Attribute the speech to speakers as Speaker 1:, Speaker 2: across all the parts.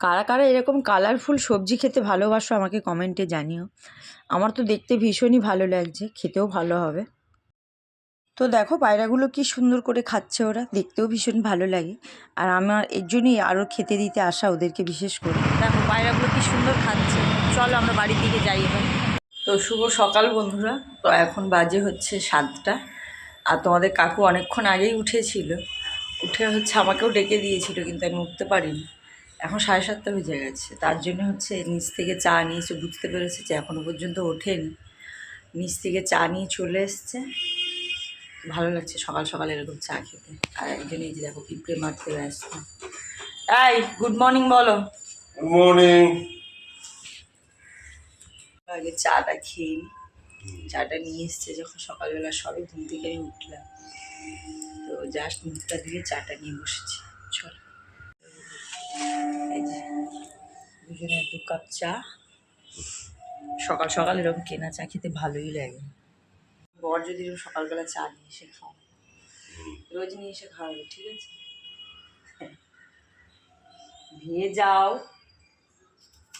Speaker 1: কারা কারা এরকম কালারফুল সবজি খেতে ভালোবাসো আমাকে কমেন্টে জানিও। আমার তো দেখতে ভীষণই ভালো লাগছে, খেতেও ভালো হবে। তো দেখো পায়রাগুলো কি সুন্দর করে খাচ্ছে ওরা, দেখতেও ভীষণ ভালো লাগে। আর আমার এর জন্যই আরও খেতে দিতে আসা ওদেরকে বিশেষ করে। দেখো পায়রাগুলো কি সুন্দর খাচ্ছে, চলো আমরা বাড়ির দিকে যাই এবার। তো শুভ সকাল বন্ধুরা, তো এখন বাজে হচ্ছে সাতটা। আর তোমাদের কাকু অনেকক্ষণ আগেই উঠেছিল। উঠে হচ্ছে আমাকেও ডেকে দিয়েছিল কিন্তু আমি উঠতে পারিনি। এখন সাড়ে সাতটা বেজে গেছে। তার জন্য হচ্ছে নিচ থেকে চা নিয়েছে বুঝতে পেরেছে যে এখনও পর্যন্ত ওঠেনি। নিচ থেকে চা নিয়ে চলে এসছে। ভালো লাগছে সকাল সকাল এরকম চা খেতে। আর একজন এই যে দেখো পিঁপড়ে মারতে ব্যস্ত। এই গুড মর্নিং বলো।
Speaker 2: গুড মর্নিং
Speaker 1: আগে চাটা খেয়ে চাটা নিয়ে এসছে যখন সকালবেলা সবে ঘুম থেকে আমি উঠলাম। তো জাস্ট মুখটা দিয়ে চাটা নিয়ে বসেছি। দুজনের দু কাপ চা। সকাল সকাল এরকম কেনা চা খেতে ভালোই লাগে। বর যদি এরকম সকালবেলা চা নিয়ে এসে খাও রোজ নিয়ে এসে খাওয়াবে ঠিক আছে? দিয়ে যাও।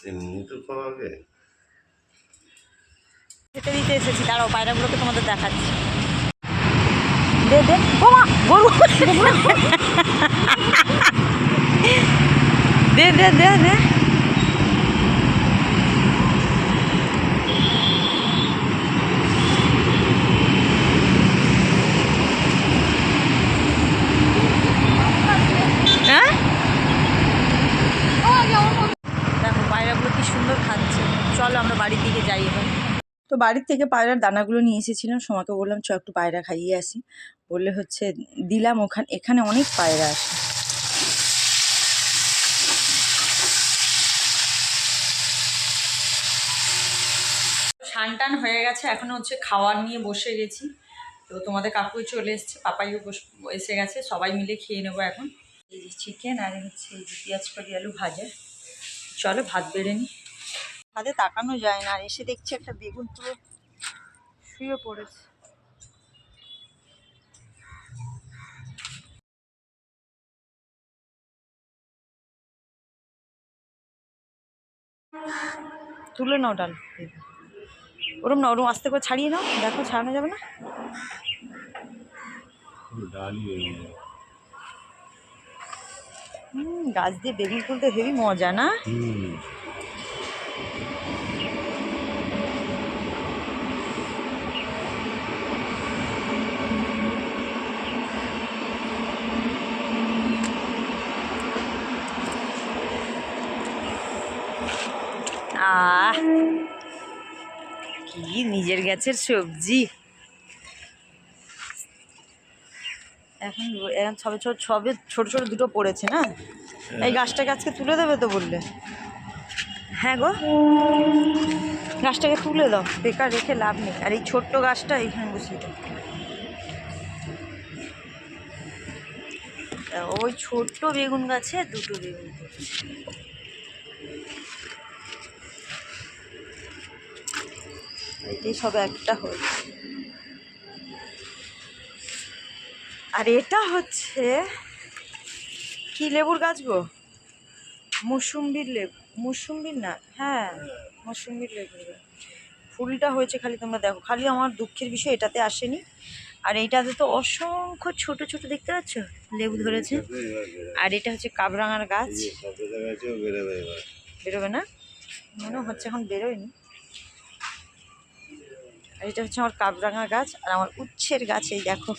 Speaker 2: এমনি তো খাওয়াবে।
Speaker 1: খেতে দিতে এসেছি দাঁড়াও পায়রাগুলোকে তোমাদের দেখাচ্ছি। দে দে গরু। দে দে দে দে। হ্যাঁ? চলো আমরা বাড়ির যাই তো বাড়ির থেকে পায়রার দানাগুলো নিয়ে এসেছিলাম। সোমাকে বললাম, চ, একটু পায়রা খাইয়ে আসি। বললে হচ্ছে, দিলাম ওখানে এখানে অনেক পায়রা আসে। স্নান টান হয়ে গেছে, এখন হচ্ছে খাওয়ার নিয়ে বসে গেছি। তো তোমাদের কাকুই চলে এসছে, পাপাইও এসে গেছে, সবাই মিলে খেয়ে নেব এখন। এই যে চিকেন আর হচ্ছে এই যে পেঁয়াজ করি আলু ভাজা। চলো ভাত বেড়ে নি ভাতে তাকানো যায় না, আর এসে দেখছি একটা বেগুন পুরো শুয়ে পড়েছে। তুলে নাও ডাল। ওরম না ওরম আস্তে করে ছাড়িয়ে নাও। দেখো ছাড়ানো যাবে না? গাছ দিয়ে বেগুন ফুলতে হেবি মজা না? কি? নিজের গাছের সবজি। এখন এখন সবে ছোট সবে ছোট ছোট দুটো পড়েছে না? এই গাছটাকে আজকে তুলে দেবে তো বললে? হ্যাঁ গো। গাছটাকে তুলে দাও। বেকার রেখে লাভ নেই। আর এই ছোট্ট গাছটা এইখানে বসিয়ে দাও। ওই ছোট্ট বেগুন গাছে দুটো বেগুন এটাই সব একটা হয়েছে আর এটা হচ্ছে কি লেবুর গাছ গো? মৌসুম্বির লেবু মৌসুম্বির না হ্যাঁ মৌসুম্বির লেবু। ফুলটা হয়েছে খালি তোমরা দেখো খালি আমার দুঃখের বিষয় এটাতে আসেনি। আর এইটাতে তো অসংখ্য ছোট ছোট দেখতে পাচ্ছ? লেবু ধরেছে। আর এটা হচ্ছে কাবরাঙার গাছ।
Speaker 2: বেরোবে
Speaker 1: না? মনে হচ্ছে এখন বেরোয়নি। এটা হচ্ছে আমার কাবরাঙা গাছ আর আমার উচ্ছের গাছ, এই দেখো।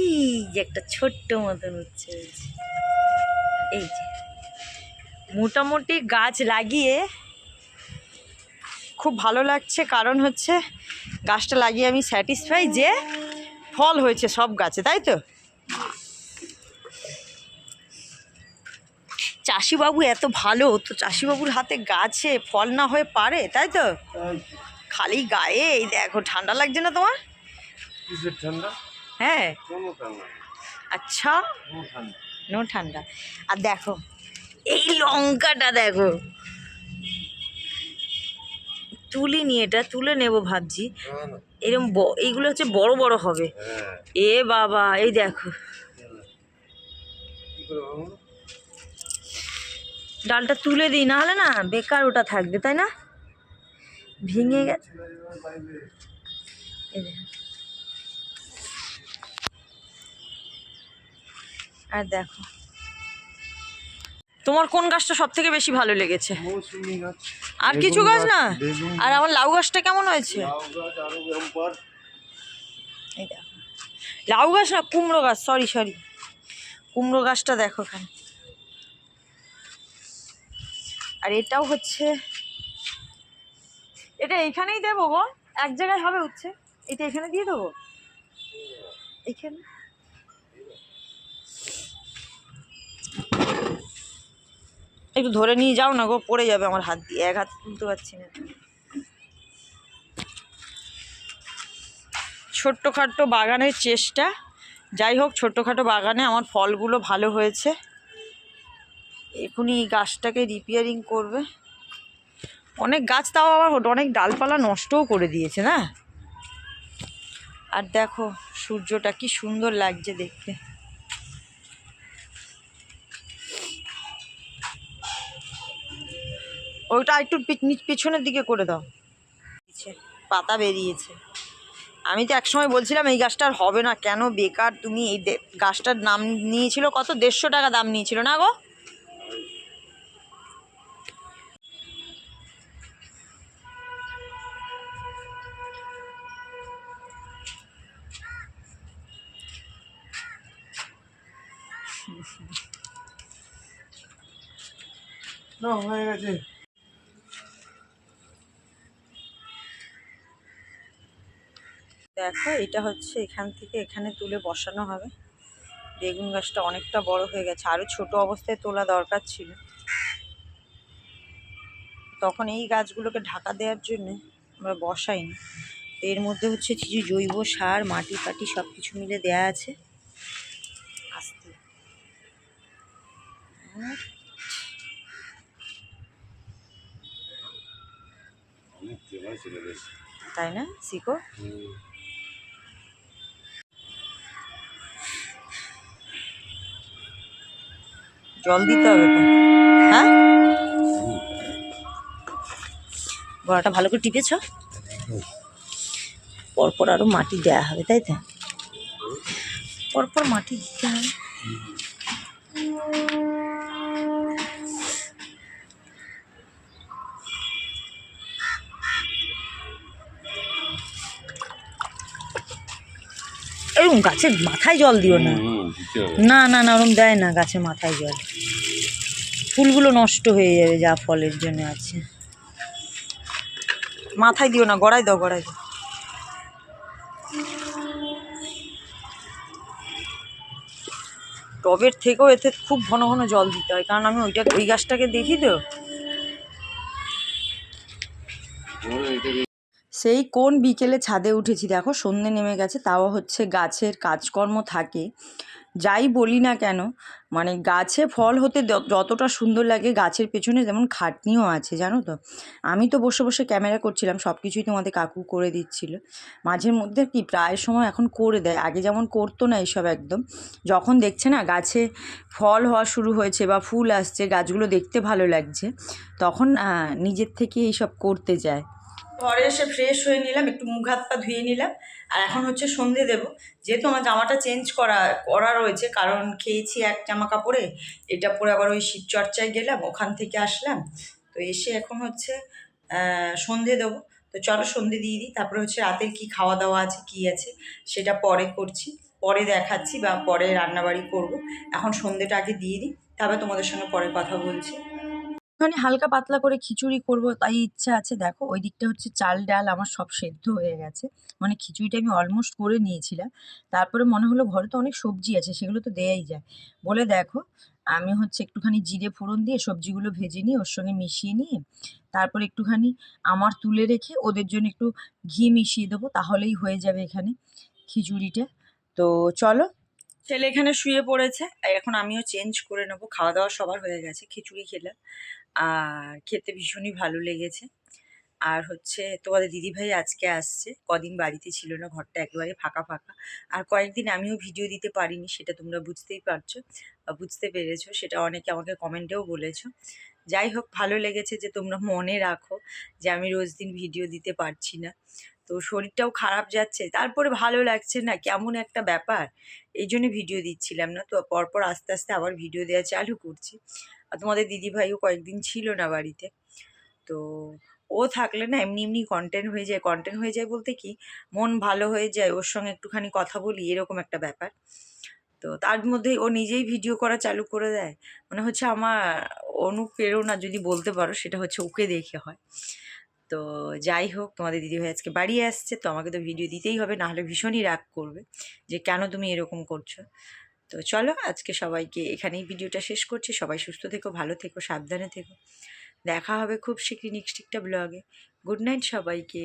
Speaker 1: এই যে একটা ছোট্ট মতন উচ্ছে এই যে মোটামুটি গাছ লাগিয়ে খুব ভালো লাগছে, কারণ হচ্ছে গাছটা লাগিয়ে আমি স্যাটিসফাই যে ফল হয়েছে সব গাছে, তাই তো? চাষিবাবু এত ভালো, তো চাষিবাবুর হাতে গাছে ফল না হয়ে পারে তাই তো। খালি গায়ে এই দেখো ঠান্ডা লাগছে না তোমার?
Speaker 2: ঠান্ডা?
Speaker 1: হ্যাঁ। আচ্ছা। নো ঠান্ডা। আর দেখো এই লঙ্কাটা দেখো। তুলি নিয়ে এটা তুলে নেব ভাবছি। এরকম এইগুলো হচ্ছে বড় বড় হবে।
Speaker 2: হ্যাঁ।
Speaker 1: এ বাবা এই দেখো? ডালটা তুলে দিই না হলে না বেকার ওটা থাকবে তাই না? ভেঙে গেছে? আর দেখো। তোমার কোন গাছটা সব থেকে বেশি ভালো লেগেছে? আর কিছু গাছ না? আর আমার লাউ গাছটা কেমন হয়েছে?
Speaker 2: লাউ গাছ আরও বাম্পার
Speaker 1: এই দেখো। লাউ গাছ না কুমড়ো গাছ সরি সরি কুমড়ো গাছটা দেখো এখানে। আর এটাও হচ্ছে এটা এইখানেই দেবো, গো। এক জায়গায় হবে হচ্ছে। এটা এখানে দিয়ে দেবো? এখানে? একটু ধরে নিয়ে যাও না, গো। পড়ে যাবে আমার হাত দিয়ে। এক হাত তুলতে পারছি না। ছোট্টখাট্টো বাগানের চেষ্টা। যাই হোক ছোট্টখাটো বাগানে আমার ফলগুলো ভালো হয়েছে। এখনই গাছটাকে রিপেয়ারিং করবে। অনেক গাছ তাও আবার অনেক ডালপালা নষ্টও করে দিয়েছে, না? আর দেখো, সূর্যটা কি সুন্দর লাগছে দেখতে। ওইটা একটু পিছ- পিছনের দিকে করে দাও। পাতা বেরিয়েছে। আমি তো একসময় বলছিলাম, এই গাছটা আর হবে না, কেন বেকার তুমি? এই গাছটার নাম নিয়েছিল কত? দেড়শো টাকা দাম নিয়েছিল, না গো?
Speaker 2: না হয়ে গেছে
Speaker 1: দেখো, এটা হচ্ছে এখান থেকে এখানে তুলে বসানো হবে। বেগুন গাছটা অনেকটা বড় হয়ে গেছে। আরও ছোট অবস্থায় তোলা দরকার ছিল। তখন এই গাছগুলোকে ঢাকা দেওয়ার জন্য আমরা বসাইনি। এর মধ্যে হচ্ছে কিছু জৈব সার, মাটি ফাটি সব কিছু মিলে দেয়া আছে। আস্তে। আর তাই না? শিখো জল দিতে হবে তো। হ্যাঁ? গলাটা ভালো করে টিপেছ? পরপর আরও মাটি দেওয়া হবে, তাই তো? পরপর মাটি দিতে হবে। এরকম গাছের মাথায় জল দিও না। না না না ওরকম দেয় না গাছে মাথায় জল। ফুলগুলো নষ্ট হয়ে যাবে যা ফলের জন্য আছে। মাথায় দিও না গড়াই দাও গড়াই দাও। টবের থেকেও এতে খুব ঘন ঘন জল দিতে হয় কারণ আমি ওইটা ওই গাছটাকে দেখি তো। সেই কোন বিকেলে ছাদে উঠেছি? দেখো, সন্ধে নেমে গেছে, তাও হচ্ছে গাছের কাজকর্ম থাকে। যাই বলি না কেন মানে গাছে ফল হতে যতটা সুন্দর লাগে গাছের পেছনে যেমন খাটনিও আছে, জানো তো? আমি তো বসে বসে ক্যামেরা করছিলাম সব কিছুই তোমাদের কাকু করে দিচ্ছিল। মাঝের মধ্যে কি প্রায় সময় এখন করে দেয়, আগে যেমন করতো না এইসব একদম। যখন দেখছে না গাছে ফল হওয়া শুরু হয়েছে বা ফুল আসছে, গাছগুলো দেখতে ভালো লাগছে, তখন নিজের থেকে এইসব করতে যায়। ঘরে এসে ফ্রেশ হয়ে নিলাম, একটু মুখ হাত পা ধুয়ে নিলাম। আর এখন হচ্ছে সন্ধে দেব। যেহেতু আমার জামাটা চেঞ্জ করা করা রয়েছে, কারণ খেয়েছি এক জামা কাপড়ে এটা পরে আবার ওই শিবচর্চায় গেলাম, ওখান থেকে আসলাম। তো এসে এখন হচ্ছে সন্ধে দেবো। তো চলো সন্ধে দিয়ে দিই, তারপরে হচ্ছে রাতের কি খাওয়া দাওয়া আছে, কি আছে, সেটা পরে করছি। পরে দেখাচ্ছি বা পরে রান্নাবাড়ি করব। এখন সন্ধেটা আগে দিয়ে দিই, তারপরে তোমাদের সঙ্গে পরে কথা বলছি। ওখানে হালকা পাতলা করে খিচুড়ি করব, তাই ইচ্ছা আছে। দেখো, ওই দিকটা হচ্ছে চাল ডাল আমার সব সেদ্ধ হয়ে গেছে। মানে খিচুড়িটা আমি অলমোস্ট করে নিয়েছিলাম। তারপরে মনে হলো ঘরে তো অনেক সবজি আছে, সেগুলো তো দেয়াই যায়। বলে দেখো, আমি হচ্ছে একটুখানি জিরে ফোড়ন দিয়ে সবজিগুলো ভেজে নিয়ে ওর সঙ্গে মিশিয়ে নিয়ে, তারপর একটুখানি আমার তুলে রেখে ওদের জন্য একটু ঘি মিশিয়ে দেবো, তাহলেই হয়ে যাবে এখানে খিচুড়িটা। তো চলো, ছেলে এখানে শুয়ে পড়েছে, এখন আমিও চেঞ্জ করে নেব। খাওয়া দাওয়া সবার হয়ে গেছে, খিচুড়ি খেলাম। আর খেতে ভীষণই ভালো লেগেছে। আর হচ্ছে তোমাদের দিদিভাই আজকে আসছে, কদিন বাড়িতে ছিল না, ঘরটা একেবারে ফাঁকা ফাঁকা। আর কয়েকদিন আমিও ভিডিও দিতে পারিনি, সেটা তোমরা বুঝতেই পারছ বুঝতে পেরেছ, সেটা অনেকে আমাকে কমেন্টেও বলেছ। যাই হোক, ভালো লেগেছে যে তোমরা মনে রাখো যে আমি রোজ দিন ভিডিও দিতে পারছি না। তো শরীরটাও খারাপ যাচ্ছে। তারপরে ভালো লাগছে না, কেমন একটা ব্যাপার। এই জন্য ভিডিও দিচ্ছিলাম না। তো পরপর আস্তে আস্তে আবার ভিডিও দেওয়া চালু করছি। আর তোমাদের দিদিভাইও কয়েকদিন ছিল না বাড়িতে। তো ও থাকলে না এমনি এমনি কন্টেন্ট হয়ে যায়। কন্টেন্ট হয়ে যায় বলতে কি, মন ভালো হয়ে যায়, ওর সঙ্গে একটুখানি কথা বলি, এরকম একটা ব্যাপার। তো তার মধ্যে ও নিজেই ভিডিও করা চালু করে দেয়। মানে হচ্ছে আমার অনুপ্রেরণা যদি বলতে পারো, সেটা হচ্ছে ওকে দেখে হয়। তো যাই হোক, তোমাদের দিদিভাই আজকে বাড়ি আসছে, তো আমাকে তো ভিডিও দিতেই হবে, নাহলে ভীষণই রাগ করবে যে কেন তুমি এরকম করছ। তো চলো, আজকে সবাইকে এখানেই ভিডিওটা শেষ করছি। সবাই সুস্থ থেকো, ভালো থেকো, সাবধানে থেকো। দেখা হবে খুব শীঘ্রই নেক্সট একটা ব্লগে গুড নাইট সবাইকে।